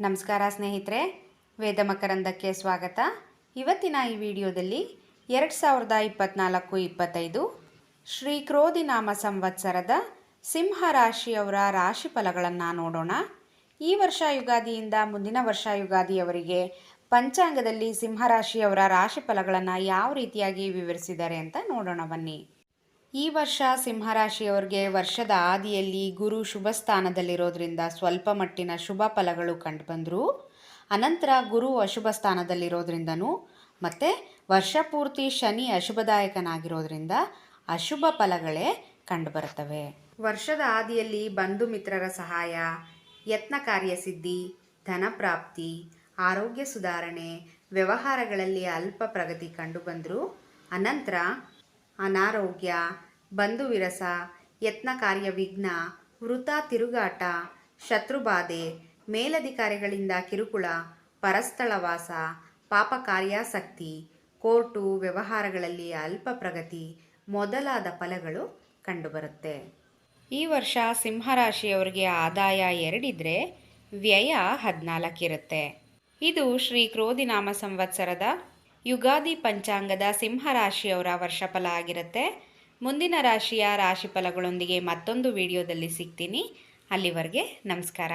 ನಮಸ್ಕಾರ ಸ್ನೇಹಿತರೆ, ವೇದ ಮಕರಂದಕ್ಕೆ ಸ್ವಾಗತ. ಇವತ್ತಿನ ಈ ವಿಡಿಯೋದಲ್ಲಿ ಎರಡು ಸಾವಿರದ ಇಪ್ಪತ್ನಾಲ್ಕು ಇಪ್ಪತ್ತೈದು ಶ್ರೀ ಕ್ರೋಧಿನಾಮ ಸಂವತ್ಸರದ ಸಿಂಹ ರಾಶಿಯವರ ರಾಶಿ ಫಲಗಳನ್ನು ನೋಡೋಣ. ಈ ವರ್ಷ ಯುಗಾದಿಯಿಂದ ಮುಂದಿನ ವರ್ಷ ಯುಗಾದಿಯವರಿಗೆ ಪಂಚಾಂಗದಲ್ಲಿ ಸಿಂಹರಾಶಿಯವರ ರಾಶಿ ಫಲಗಳನ್ನು ಯಾವ ರೀತಿಯಾಗಿ ವಿವರಿಸಿದ್ದಾರೆ ಅಂತ ನೋಡೋಣ ಬನ್ನಿ. ಈ ವರ್ಷ ಸಿಂಹರಾಶಿಯವರಿಗೆ ವರ್ಷದ ಆದಿಯಲ್ಲಿ ಗುರು ಶುಭ ಸ್ಥಾನದಲ್ಲಿರೋದ್ರಿಂದ ಸ್ವಲ್ಪ ಮಟ್ಟಿನ ಶುಭ ಫಲಗಳು ಕಂಡುಬಂದರು. ಅನಂತರ ಗುರು ಅಶುಭ ಸ್ಥಾನದಲ್ಲಿರೋದ್ರಿಂದನೂ ಮತ್ತು ವರ್ಷ ಪೂರ್ತಿ ಶನಿ ಅಶುಭದಾಯಕನಾಗಿರೋದ್ರಿಂದ ಅಶುಭ ಫಲಗಳೇ ಕಂಡುಬರುತ್ತವೆ. ವರ್ಷದ ಆದಿಯಲ್ಲಿ ಬಂಧು ಮಿತ್ರರ ಸಹಾಯ, ಯತ್ನ ಕಾರ್ಯಸಿದ್ಧಿ ಧನ ಪ್ರಾಪ್ತಿ, ಆರೋಗ್ಯ ಸುಧಾರಣೆ, ವ್ಯವಹಾರಗಳಲ್ಲಿ ಅಲ್ಪ ಪ್ರಗತಿ ಕಂಡುಬಂದರೂ. ಅನಂತರ ಅನಾರೋಗ್ಯ, ಬಂಧು ವಿರಸ, ಯತ್ನ ಕಾರ್ಯ ವಿಘ್ನ, ವೃತ ತಿರುಗಾಟ, ಶತ್ರುಬಾಧೆ, ಮೇಲಧಿಕಾರಿಗಳಿಂದ ಕಿರುಕುಳ ಪರಸ್ಥಳವಾಸ ಪಾಪ ಕಾರ್ಯಾಸಕ್ತಿ, ಕೋರ್ಟು, ವ್ಯವಹಾರಗಳಲ್ಲಿ ಅಲ್ಪ ಪ್ರಗತಿ, ಮೊದಲಾದ ಫಲಗಳು ಕಂಡುಬರುತ್ತೆ. ಈ ವರ್ಷ ಸಿಂಹರಾಶಿಯವರಿಗೆ ಆದಾಯ ಎರಡಿದ್ರೆ ವ್ಯಯ ಹದಿನಾಲ್ಕಿರುತ್ತೆ. ಇದು ಶ್ರೀ ಕ್ರೋಧಿನಾಮ ಸಂವತ್ಸರದ ಯುಗಾದಿ ಪಂಚಾಂಗದ ಸಿಂಹರಾಶಿಯವರ ವರ್ಷಫಲ ಆಗಿರುತ್ತೆ. ಮುಂದಿನ ರಾಶಿಯ ರಾಶಿ ಫಲಗಳೊಂದಿಗೆ ಮತ್ತೊಂದು ವಿಡಿಯೋದಲ್ಲಿ ಸಿಗ್ತೀನಿ. ಅಲ್ಲಿವರೆಗೆ ನಮಸ್ಕಾರ.